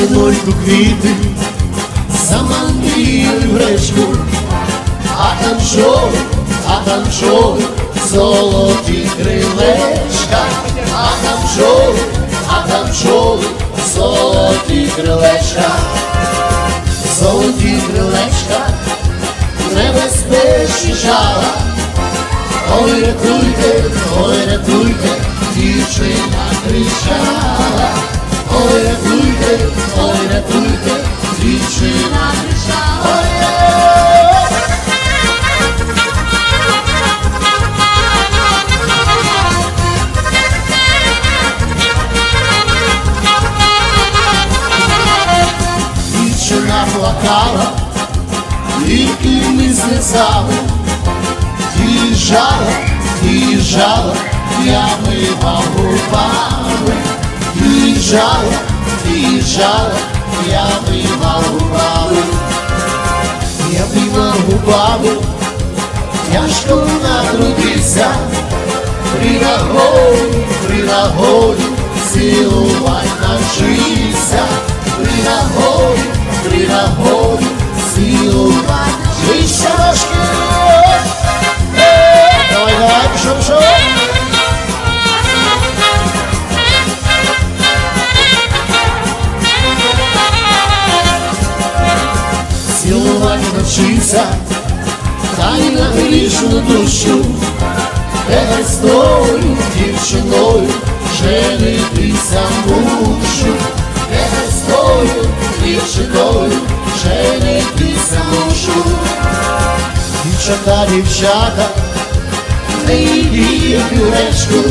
дівчиноньку квіти, замандріли в речку, а там що, а там що, золоті крилечка, а там що, а там що, золоті крилечка, золоті крилечка, небезпечні жала. Ой, рятуйте, ой, рятуйте, дівчина кричала. Ой, рятуйте, ой, рятуйте, дівчина. Ой, Дівчина плакала, тільки ми слізами, Їжджала, їжджала, я мила губами, їжджала, їжджала, я мила губами, я мила губами, тяжко натрудився, при нагоді, при нагоді, цілувать навчився, та й на грішну душу, тою дівчиною женитися мушу, тою дівчиною женитися мушу. Дівчата, дівчата, не йдіть у речку,